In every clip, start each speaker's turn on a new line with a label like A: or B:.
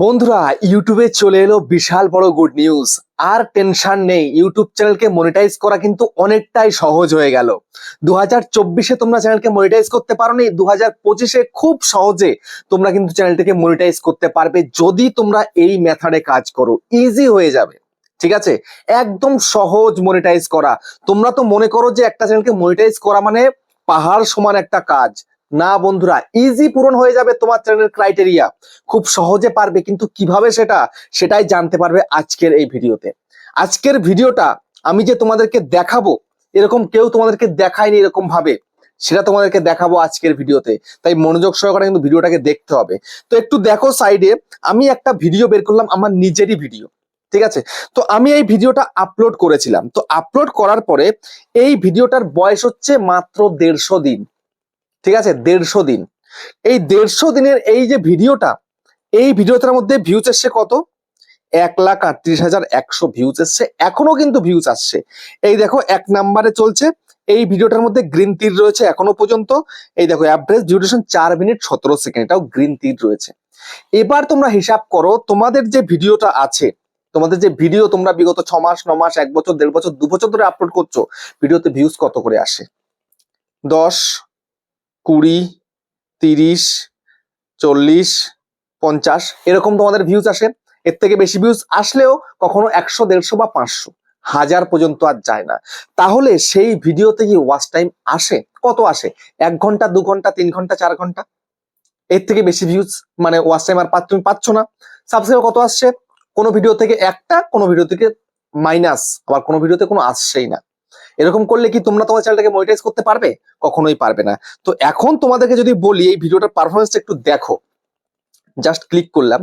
A: বন্ধুরা, ইউটিউবে চলে এলো বিশাল বড় গুড নিউজ আর টেনশন নেই, ইউটিউব চ্যানেলকে মনিটাইজ করা কিন্তু অনেকটাই সহজ হয়ে গেল। দু হাজার চব্বিশে তোমরা চ্যানেলকে মনিটাইজ করতে পারো নি দু হাজার পঁচিশে খুব সহজে তোমরা কিন্তু চ্যানেলটিকে মনিটাইজ করতে পারবে যদি তোমরা এই মেথডে কাজ করো। ইজি হয়ে যাবে, ঠিক আছে? একদম সহজ মনিটাইজ করা। তোমরা তো মনে করো যে একটা চ্যানেলকে মনিটাইজ করা মানে পাহাড় সমান একটা কাজ। না বন্ধুরা ইজি পূরণ হয়ে যাবে তোমার চ্যানেলের ক্রাইটেরিয়া খুব সহজে পারবে, কিন্তু কীভাবে সেটা, সেটাই জানতে পারবে আজকের এই ভিডিওতে। আজকের ভিডিওটা আমি যে তোমাদেরকে দেখাবো, এরকম কেউ তোমাদেরকে দেখায়নি এরকম ভাবে সেটা তোমাদেরকে দেখাবো আজকের ভিডিওতে। তাই মনোযোগ সহকারে কিন্তু ভিডিওটাকে দেখতে হবে। তো একটু দেখো সাইডে আমি একটা ভিডিও বের করলাম আমার নিজেরই ভিডিও ঠিক আছে? তো আমি এই ভিডিওটা আপলোড করেছিলাম। তো আপলোড করার পরে, এই ভিডিওটার বয়স হচ্ছে মাত্র দেড়শো দিন। ঠিক আছে? দেড়শো দিন। এই দেড়শো দিনের এই যে ভিডিওটা, এই ভিডিওটার মধ্যে ভিউজ এসছে কত? এক লাখ আটত্রিশ হাজার একশো ভিউজ এসছে। এখনও কিন্তু ভিউজ আসছে। এই দেখো, এক নাম্বারে চলছে। এই ভিডিওটার মধ্যে গ্রিন তীর রয়েছে এখনও পর্যন্ত। এই দেখো অ্যাভারেজ ডিউরেশন চার মিনিট সতেরো সেকেন্ড এটাও গ্রিন তীর রয়েছে। এবার তোমরা হিসাব করো, তোমাদের যে ভিডিওটা আছে, তোমাদের যে ভিডিও তোমরা বিগত ছ মাস, ন মাস, এক বছর, দেড় বছর, দু বছর ধরে আপলোড করছ, ভিডিওতে ভিউজ কত করে আসে? দশ কুড়ি, তিরিশ, চল্লিশ, পঞ্চাশ, এরকম তোমাদের ভিউজ আসে। এর থেকে বেশি ভিউজ আসলেও কখনো একশো, দেড়শো বা পাঁচশো, হাজার পর্যন্ত আর যায় না। তাহলে সেই ভিডিওতে কি ওয়াচ টাইম আসে? কত আসে? এক ঘণ্টা, দু ঘণ্টা, তিন ঘণ্টা, চার ঘণ্টা? এর থেকে বেশি ভিউজ মানে ওয়াচ টাইম আর তুমি পাচ্ছ না। সাবস্ক্রাইবার কত আসছে? কোনো ভিডিও থেকে একটা, কোনো ভিডিও থেকে মাইনাস আবার কোনো ভিডিওতে কোনো আসছেই না। এরকম করলে কি তোমরা তোমার চ্যানেলটাকে মনিটাইজ করতে পারবে? কখনোই পারবে না। তো এখন তোমাদেরকে যদি বলি, এই ভিডিওটার পারফরমেন্সটা একটু দেখো। জাস্ট ক্লিক করলাম।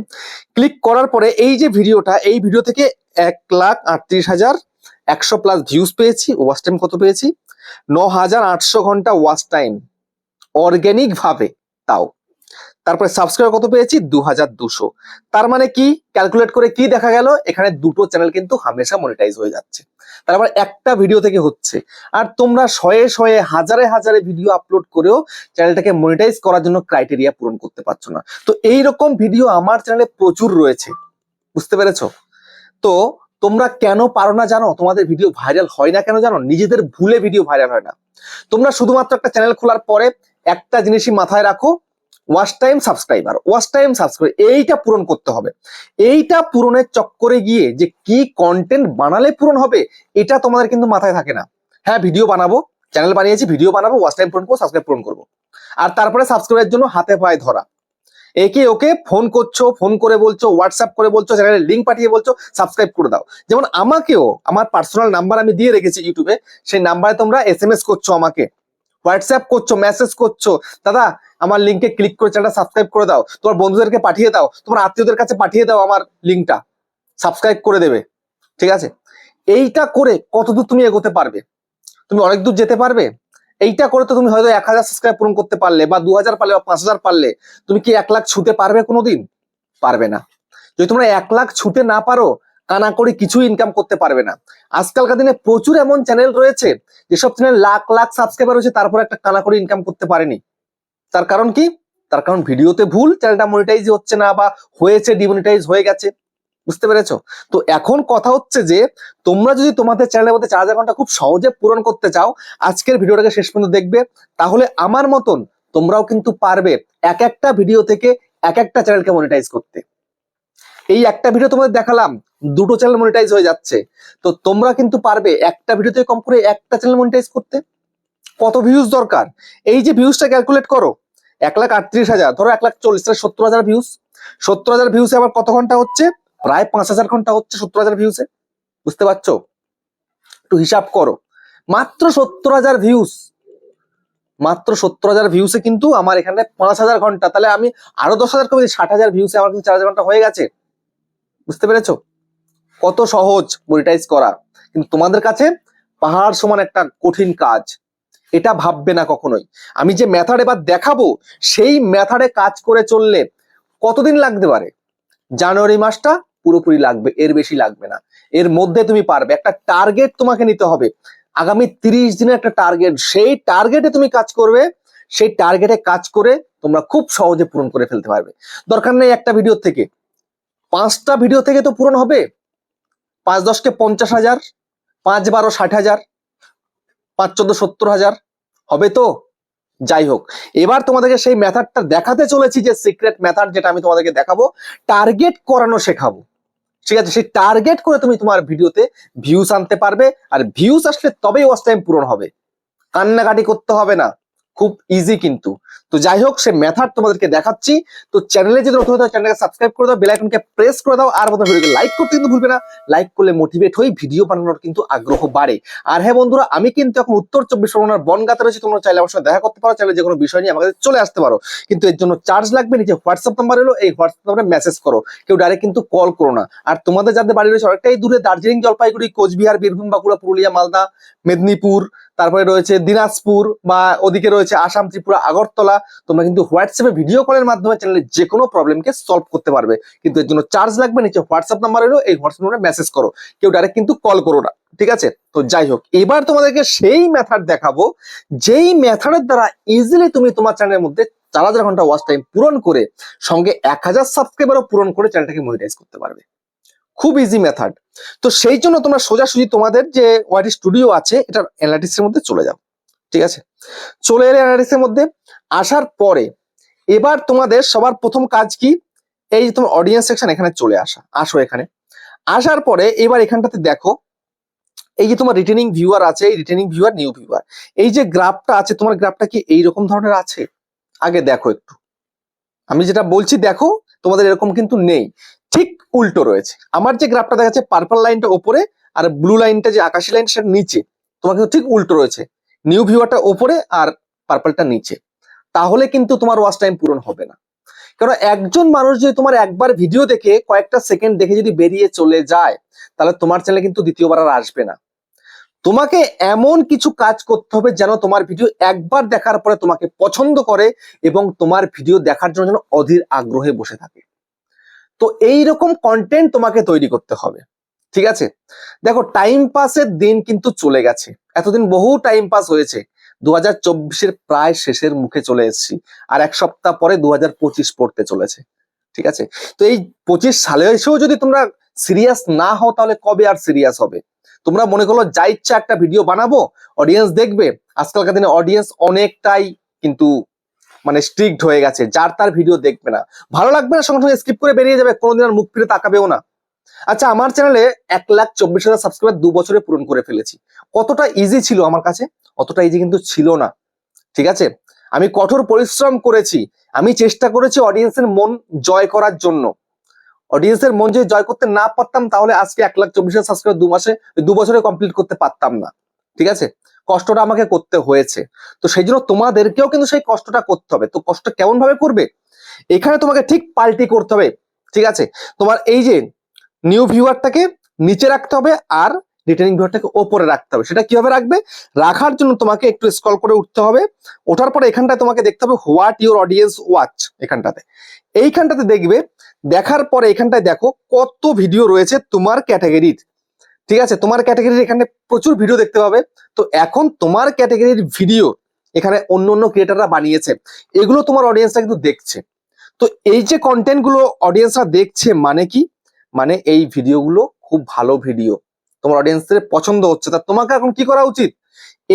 A: ক্লিক করার পরে এই যে ভিডিওটা এই ভিডিও থেকে এক লাখ আটত্রিশ হাজার একশো প্লাস ভিউজ পেয়েছি। ওয়াচ টাইম কত পেয়েছি? ন হাজার আটশো ঘণ্টা ওয়াচ টাইম অর্গ্যানিক ভাবে, তাও। তারপরে সাবস্ক্রাইবার কত পেয়েছি? দু হাজার দুশো। তার মানে কি? ক্যালকুলেট করে কি দেখা গেল? এখানে দুটো চ্যানেল কিন্তু হামেশা মনিটাইজ হয়ে যাচ্ছে। তারপর একটা ভিডিও থেকে হচ্ছে। আর তোমরা শয়ে শয়ে, হাজারে হাজারে ভিডিও আপলোড করেও চ্যানেলটাকে মনিটাইজ করার জন্য ক্রাইটেরিয়া পূরণ করতে পারছ না। তো এই রকম ভিডিও আমার চ্যানেলে প্রচুর রয়েছে। বুঝতে পেরেছ? তো তোমরা কেন পারো না জানো? তোমাদের ভিডিও ভাইরাল হয় না কেন জানো? নিজেদের ভুলে ভিডিও ভাইরাল হয় না। তোমরা শুধুমাত্র একটা চ্যানেল খোলার পরে একটা জিনিসই মাথায় রাখো watch time subscriber watch time subscribe এইটা পূরণ করতে হবে। এইটা পূরণের চক্করে গিয়ে যে কি কন্টেন্ট বানালে পূরণ হবে, এটা তোমাদের কিন্তু মাথায় থাকে না। হ্যাঁ ভিডিও বানাবো চ্যানেল বানিয়েছি ভিডিও বানাবো ওয়াচ টাইম পূরণ করব সাবস্ক্রাইব পূরণ করব। আর তারপরে সাবস্ক্রাইবের জন্য হাতে পায়ে ধরা। একে ওকে ফোন করছ ফোন করে বলছো হোয়াটসঅ্যাপ করে বলছো চ্যানেলের লিঙ্ক পাঠিয়ে বলছো সাবস্ক্রাইব করে দাও। যেমন আমাকেও, আমার পার্সোনাল নাম্বার আমি দিয়ে রেখেছি ইউটিউবে সেই নাম্বারে তোমরা এস করছ আমাকে। হোয়াটসঅ্যাপ করছ মেসেজ করছ। দাদা, আমার লিঙ্কে ক্লিক করে চ্যানেলটা সাবস্ক্রাইব করে দাও। তোমার বন্ধুদেরকে পাঠিয়ে দাও। তোমার আত্মীয়দের কাছে পাঠিয়ে দাও আমার লিঙ্কটা সাবস্ক্রাইব করে দেবে। ঠিক আছে? এইটা করে কতদূর তুমি এগোতে পারবে? তুমি অনেক দূর যেতে পারবে? এইটা করে তো তুমি হয়তো এক হাজার সাবস্ক্রাইব পূরণ করতে পারলে বা দু হাজার পারলে বা পাঁচ হাজার পারলে। তুমি কি এক লাখ ছুতে পারবে কোনোদিন? পারবে না। যদি তোমরা এক লাখ ছুতে না পারো কানা করে কিছু ইনকাম করতে পারবে না। আজকালকার দিনে প্রচুর এমন চ্যানেল রয়েছে, যেসব চ্যানেল লাখ লাখ সাবস্ক্রাইবার রয়েছে তারপর একটা কানা করে ইনকাম করতে পারেনি। তার কারণ কি? তার কারণ ভিডিওতে ভুল চ্যানেলটা মনিটাইজ হচ্ছে না বা হয়েছে ডিমনিটাইজ হয়ে গেছে। বুঝতে পেরেছ? তো এখন কথা হচ্ছে যে, তোমরা যদি তোমাদের চ্যানেলের মধ্যে চার হাজার ঘণ্টা খুব সহজে পূরণ করতে চাও, আজকের ভিডিওটাকে শেষ পর্যন্ত দেখবে। তাহলে আমার মতন তোমরাও কিন্তু পারবে এক একটা ভিডিও থেকে এক একটা চ্যানেলকে মনিটাইজ করতে। এই একটা ভিডিও তোমাদের দেখালাম, দুটো চ্যানেল মনিটাইজ হয়ে যাচ্ছে। তো তোমরা কিন্তু পারবে একটা ভিডিওতে কম করে একটা চ্যানেল মনিটাইজ করতে। কত ভিউজ দরকার? এই যে ভিউজটা ক্যালকুলেট করো, এক লাখ আটত্রিশ হাজার, ধরো এক লাখ চল্লিশ হাজার সত্তর হাজার ভিউজ সত্তর হাজার ভিউসে আবার কত ঘণ্টা হচ্ছে? প্রায় পাঁচ হাজার ঘণ্টা হচ্ছে সত্তর হাজার ভিউসে বুঝতে পারছ? একটু হিসাব করো। মাত্র সত্তর হাজার ভিউস মাত্র সত্তর হাজার ভিউসে কিন্তু আমার এখানে পাঁচ হাজার ঘণ্টা, তাহলে আমি আরও দশ হাজার কমে ষাট হাজার ভিউসে আমার কিন্তু চার হাজার ঘণ্টা হয়ে গেছে। বুঝতে পেরেছ? কত সহজ মনিটাইজ করা। কিন্তু তোমাদের কাছে পাহাড় সমান একটা কঠিন কাজ। এটা ভাববে না কখনোই। আমি যে মেথড এবার দেখাবো, সেই মেথডে কাজ করে চললে কতদিন লাগতে পারে? জানুয়ারি মাসটা পুরোপুরি লাগবে, এর বেশি লাগবে না। এর মধ্যে তুমি পারবে। একটা টার্গেট তোমাকে নিতে হবে। আগামী তিরিশ দিনের একটা টার্গেট সেই টার্গেটে তুমি কাজ করবে, সেই টার্গেটে কাজ করে তোমরা খুব সহজে পূরণ করে ফেলতে পারবে। দরকার নেই একটা ভিডিও থেকে। পাঁচটা ভিডিও থেকে তো পূরণ হবে। পাঁচ দশকে পঞ্চাশ হাজার, পাঁচ বারো ষাট হাজার, পাঁচ চোদ্দ সত্তর হাজার, হবে তো? যাই হোক, এবার তোমাদেরকে সেই মেথডটা দেখাতে চলেছি যে সিক্রেট মেথড যেটা আমি তোমাদেরকে দেখাবো টার্গেট করানো শেখাবো। ঠিক আছে, সেই টার্গেট করে তুমি তোমার ভিডিওতে ভিউজ আনতে পারবে, আর ভিউজ আসলে তবেই ওয়াচ টাইম পূরণ হবে। কান্নাকাটি করতে হবে না। খুব ইজি কিন্তু। তো যাই হোক, সে মেথড তোমাদেরকে দেখাচ্ছি। তো চ্যানেলে যদি নতুন হতে চ্যানেলকে সাবস্ক্রাইব করে দাও বেল আইকনকে প্রেস করে দাও, আর মতো ভিডিওকে লাইক করতে কিন্তু ভুলবে না। লাইক করলে মোটিভেট হই ভিডিও বানানোর কিন্তু আগ্রহ বাড়ে। আর হ্যাঁ বন্ধুরা, আমি কিন্তু এখন উত্তর চব্বিশ পরগনার বনগাতে রয়েছি। তোমরা চাইলে আমার সঙ্গে দেখা করতে পারো, চাইলে যে কোনো বিষয় নিয়ে আমাদের চলে আসতে পারো। কিন্তু এর জন্য চার্জ লাগবে, নিচে হোয়াটসঅ্যাপ নাম্বার এলো, এই হোয়াটসঅ্যাপ নাম্বারে মেসেজ করো। কেউ ডাইরেক্ট কিন্তু কল করো না। আর তোমাদের যাদের বাড়ি রয়েছে, অনেকটাই দূরে, দার্জিলিং, জলপাইগুড়ি, কোচবিহার, বীরভূম, বাঁকুড়া, পুরুলিয়া, মালদা, মেদিনীপুর তারপরে রয়েছে দিনাজপুর বা ওদিকে রয়েছে আসাম, ত্রিপুরা, আগরতলা। তোমরা কিন্তু হোয়াটসঅ্যাপে ভিডিও কলের মাধ্যমে চ্যানেলে যে কোনো প্রবলেমকে সলভ করতে পারবে। কিন্তু এর জন্য চার্জ লাগবে, নিচে হোয়াটসঅ্যাপ নাম্বার এলো, এই হোয়াটসঅ্যাপ নাম্বারে মেসেজ করো। কেউ ডাইরেক্ট কিন্তু কল করো না, ঠিক আছে? তো যাই হোক, এবার তোমাদেরকে সেই মেথড দেখাবো, যেই মেথডের দ্বারা ইজিলি তুমি তোমার চ্যানেলের মধ্যে চার হাজার ঘণ্টা ওয়াচ টাইম পূরণ করে, সঙ্গে এক হাজার সাবস্ক্রাইবারও পূরণ করে চ্যানেলটাকে মনিটাইজ করতে পারবে। খুব ইজি মেথড তো সেই জন্য তোমরা সোজাসুজি তোমাদের যে ওয়াইটি স্টুডিও আছে এটা অ্যানালিটিক্স এর মধ্যে চলে যাও। ঠিক আছে? চলে এলে অ্যানালিটিক্স এর মধ্যে আসার পরে এবার তোমাদের সবার প্রথম কাজ কি? এই যে তোমার অডিয়েন্স সেকশন এখানে চলে আসা, আসো এখানে। আসার পরে এবার এখানটাতে দেখো, এই যে তোমার রিটেনিং ভিউয়ার আছে, এই রিটেনিং ভিউয়ার নিউ ভিউয়ার এই যে গ্রাফটা আছে, তোমার গ্রাফটা কি এইরকম ধরনের আছে? আগে দেখো একটু। আমি যেটা বলছি, দেখো, তোমাদের এরকম কিন্তু নেই। ঠিক উল্টো রয়েছে। আমার যে গ্রাফটা দেখাচ্ছে পার্পল লাইনটা ওপরে আর ব্লু লাইনটা যে আকাশি লাইন সেটা নিচে, তোমার কিন্তু ঠিক উল্টো রয়েছে। নিউ ভিউয়ারটা ওপরে আর পার্পলটা নিচে। তাহলে কিন্তু তোমার ওয়াচ টাইম পূরণ হবে না। কারণ একজন মানুষ যদি তোমার একবার ভিডিও দেখে কয়েকটা সেকেন্ড দেখে যদি বেরিয়ে চলে যায়, তাহলে তোমার চ্যানেলে কিন্তু দ্বিতীয়বার আর আসবে না। তোমাকে এমন কিছু কাজ করতে হবে যেন তোমার ভিডিও একবার দেখার পরে তোমাকে পছন্দ করে এবং তোমার ভিডিও দেখার জন্য যেন অধীর আগ্রহে বসে থাকে। তো এই রকম কন্টেন্ট তোমাকে তৈরি করতে হবে, ঠিক আছে? দেখো টাইম পাসের দিন কিন্তু চলে গেছে। এতদিন বহু টাইম পাস হয়েছে। দু হাজার চব্বিশের প্রায় শেষের মুখে চলে এসেছি আর এক সপ্তাহ পরে দু হাজার পঁচিশ পড়তে চলেছে, ঠিক আছে? তো এই পঁচিশ সালে এসেও যদি তোমরা সিরিয়াস না হও, তাহলে কবে আর সিরিয়াস হবে? তোমরা মনে করল যা ইচ্ছা একটা ভিডিও বানাবো অডিয়েন্স দেখবে। আজকালকার দিনে অডিয়েন্স অনেকটাই কিন্তু মানে স্ট্রিক্ট হয়ে গেছে, যার তার ভিডিও দেখবে না। ভালো লাগবে না, সঙ্গে সঙ্গে স্কিপ করে বেরিয়ে যাবে, কোনোদিন আর মুখ ফিরে তাকাবেও না। আচ্ছা আমার চ্যানেলে এক লাখ চব্বিশ হাজার সাবস্ক্রাইবার দু বছরে পূরণ করে ফেলেছি। কতটা ইজি ছিল আমার কাছে? অতটা ইজি কিন্তু ছিল না। ঠিক আছে? আমি কঠোর পরিশ্রম করেছি। আমি চেষ্টা করেছি অডিয়েন্সের মন জয় করার জন্য। অডিয়েন্সের মন যদি জয় করতে না পারতাম, তাহলে আজকে এক লাখ চব্বিশ হাজার সাবস্ক্রাইবার দু মাসে, দু বছরে কমপ্লিট করতে পারতাম না। ঠিক আছে? কষ্টটা আমাকে করতে হয়েছে। তো সেই জন্য তোমাদেরকেও কিন্তু সেই কষ্টটা করতে হবে। তো কষ্ট কেমন ভাবে করবে? এখানে তোমাকে ঠিক পাল্টি করতে হবে। ঠিক আছে? তোমার এই যে নিউ ভিউয়ারটাকে নিচে রাখতে হবে আর রিটার্নিং ভিউয়ারটাকে ওপরে রাখতে হবে। সেটা কীভাবে রাখবে? রাখার জন্য তোমাকে একটু স্ক্রল করে উঠতে হবে। ওঠার পরে এখানটায় তোমাকে দেখতে হবে হোয়াট ইউর অডিয়েন্স ওয়াচ এখানটাতে। এইখানটাতে দেখবে, দেখার পরে এখানটায় দেখো কত ভিডিও রয়েছে তোমার ক্যাটাগরির ঠিক আছে? তোমার ক্যাটাগরির এখানে প্রচুর ভিডিও দেখতে পাবে। তো এখন তোমার ক্যাটাগরির ভিডিও এখানে অন্য অন্য ক্রিয়েটাররা বানিয়েছে। এগুলো তোমার অডিয়েন্সরা কিন্তু দেখছে। তো এই যে কন্টেন্টগুলো অডিয়েন্সরা দেখছে মানে কি? মানে এই ভিডিওগুলো খুব ভালো ভিডিও তোমার অডিয়েন্সদের পছন্দ হচ্ছে। তা তোমাকে এখন কি করা উচিত?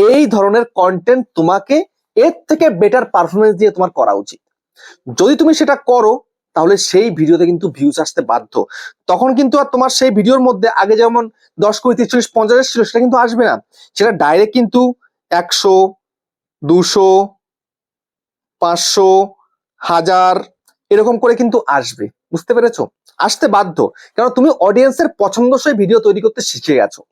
A: এই ধরনের কন্টেন্ট তোমাকে এর থেকে বেটার পারফরমেন্স দিয়ে তোমার করা উচিত। যদি তুমি সেটা করো তাহলে সেই ভিডিওতে কিন্তু ভিউজ আসতে বাধ্য। তখন কিন্তু আর তোমার সেই ভিডিওর মধ্যে আগে যেমন দশ কুড়ি তিরিশ, পঞ্চাশ ছিল, সেটা কিন্তু আসবে না। সেটা ডাইরেক্ট কিন্তু একশো, দুশো, পাঁচশো, হাজার, এরকম করে কিন্তু আসবে। বুঝতে পেরেছ? আসতে বাধ্য। কারণ তুমি অডিয়েন্সের পছন্দসই ভিডিও তৈরি করতে শিখে গেছো।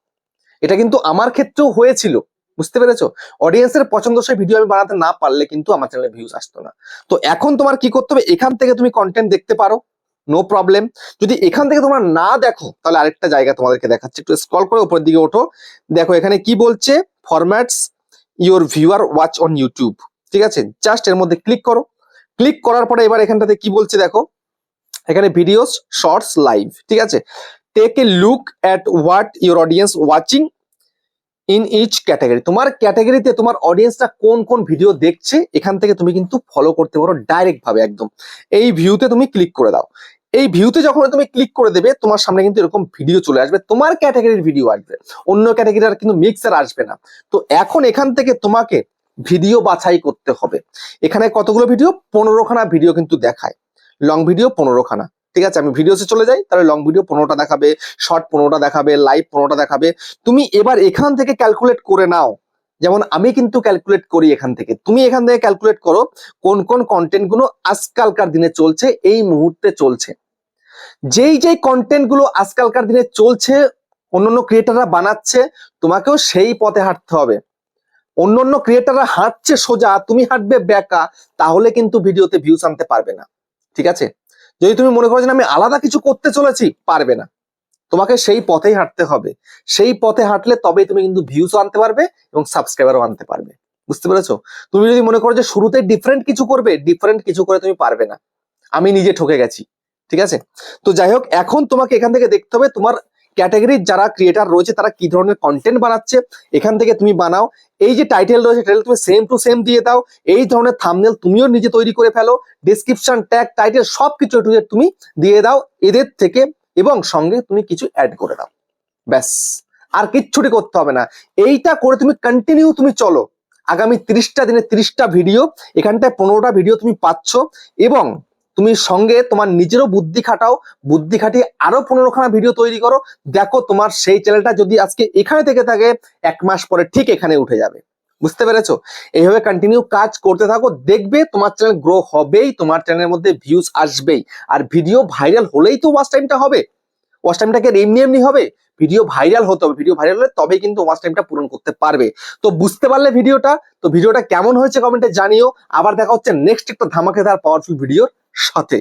A: এটা কিন্তু আমার ক্ষেত্রেও হয়েছিল। বুঝতে পেরেছ? অডিয়েন্সের পছন্দসই ভিডিও আমি বানাতে না পারলে কিন্তু আমার চ্যানেলে ভিউজ আসতো না। তো এখন তোমার কি করতে হবে? এখান থেকে তুমি কন্টেন্ট দেখতে পারো নো প্রবলেম যদি এখান থেকে তোমরা না দেখো, তাহলে আরেকটা জায়গা তোমাদেরকে দেখাচ্ছি। একটু স্ক্রল করে উপরের দিকে ওঠো। দেখো এখানে কি বলছে? Formats your viewer watch on YouTube ঠিক আছে? জাস্ট এর মধ্যে ক্লিক করো। ক্লিক করার পরে এবার এখানটাতে কি বলছে দেখো? এখানে ভিডিওস শর্টস লাইভ ঠিক আছে? Take a look at what your audience watching in each category তোমার ক্যাটাগরিতে তোমার অডিয়েন্সটা কোন কোন ভিডিও দেখছে, এখান থেকে তুমি কিন্তু ফলো করতে পারো ডাইরেক্ট ভাবে একদম। এই ভিউতে তুমি ক্লিক করে দাও। এই ভিউতে যখন তুমি ক্লিক করে দেবে, তোমার সামনে কিন্তু এরকম ভিডিও চলে আসবে। তোমার ক্যাটাগরির ভিডিও আসবে। অন্য ক্যাটাগরির আর কিন্তু মিক্সার আসবে না। তো এখন এখান থেকে তোমাকে ভিডিও বাছাই করতে হবে। এখানে কতগুলো ভিডিও পনেরোখানা ভিডিও কিন্তু দেখায়। লং ভিডিও পনেরোখানা। ঠিক আছে, আমি ভিডিওতে চলে যাই, তাহলে লং ভিডিও পনেরোটা দেখাবে শর্ট পনেরোটা দেখাবে লাইভ পনেরোটা দেখাবে। তুমি এবার এখান থেকে ক্যালকুলেট করে নাও। যেমন আমি কিন্তু ক্যালকুলেট করি এখান থেকে। তুমি এখান থেকে ক্যালকুলেট করো কোন কোন কন্টেন্টগুলো আজকালকার দিনে চলছে, এই মুহূর্তে চলছে। যেই যেই কন্টেন্টগুলো আজকালকার দিনে চলছে, অন্যান্য ক্রিয়েটাররা বানাচ্ছে, তোমাকেও সেই পথে হাঁটতে হবে। অন্যান্য ক্রিয়েটাররা হাঁটছে সোজা, তুমি হাঁটবে ব্যাকা তাহলে কিন্তু ভিডিওতে ভিউজ আনতে পারবে না। ঠিক আছে? যদি তুমি মনে করো যে আমি আলাদা কিছু করতে চলেছি, পারবে না। তোমাকে সেই পথেই হাঁটতে হবে। সেই পথে হাঁটলে তবেই তুমি কিন্তু ভিউজও আনতে পারবে এবং সাবস্ক্রাইবারও আনতে পারবে। বুঝতে পেরেছ? তুমি যদি মনে করো যে শুরুতে ডিফারেন্ট কিছু করবে ডিফারেন্ট কিছু করে তুমি পারবে না। আমি নিজে ঠকে গেছি। ঠিক আছে? তো যাই হোক, এখন তোমাকে এখান থেকে দেখতে হবে তোমার ক্যাটাগরির যারা ক্রিয়েটার রয়েছে, তারা কি ধরনের কন্টেন্ট বানাচ্ছে, এখান থেকে তুমি বানাও। এই যে টাইটেল রয়েছে টাইটেল তুমি সেম টু সেম দিয়ে দাও। এই ধরনের থামনেল তুমিও নিজে তৈরি করে ফেলো। ডিসক্রিপশন ট্যাগ টাইটেল সবকিছু একটু তুমি দিয়ে দাও এদের থেকে এবং সঙ্গে তুমি কিছু অ্যাড করে দাও। ব্যাস। আর কিচ্ছুটি করতে হবে না। এইটা করে তুমি কন্টিনিউ তুমি চলো। আগামী তিরিশটা দিনে তিরিশটা ভিডিও এখানটায় পনেরোটা ভিডিও তুমি পাচ্ছ এবং তুমি সঙ্গে তোমার নিজেরও বুদ্ধি খাটাও, বুদ্ধি খাটিয়ে আরও পনেরোখানা ভিডিও তৈরি করো। দেখো তোমার সেই চ্যানেলটা যদি আজকে এখানে থেকে থাকে, এক মাস পরে ঠিক এখানে উঠে যাবে। বুঝতে পেরেছ? এইভাবে কন্টিনিউ কাজ করতে থাকো, দেখবে তোমার চ্যানেল গ্রো হবেই, তোমার চ্যানেলের মধ্যে ভিউজ আসবেই। আর ভিডিও ভাইরাল হলেই তো ওয়াচ টাইমটা হবে। ওয়াচ টাইমটাকে এমনি এমনি হবে? ভিডিও ভাইরাল হতে হবে। ভিডিও ভাইরাল হলে তবেই কিন্তু ওয়াচ টাইমটা পূরণ করতে পারবে। তো বুঝতে পারলে ভিডিওটা? তো ভিডিওটা কেমন হয়েছে কমেন্টে জানিও। আবার দেখা হচ্ছে নেক্সট একটা ধামাকেদার পাওয়ারফুল ভিডিওর সাথে।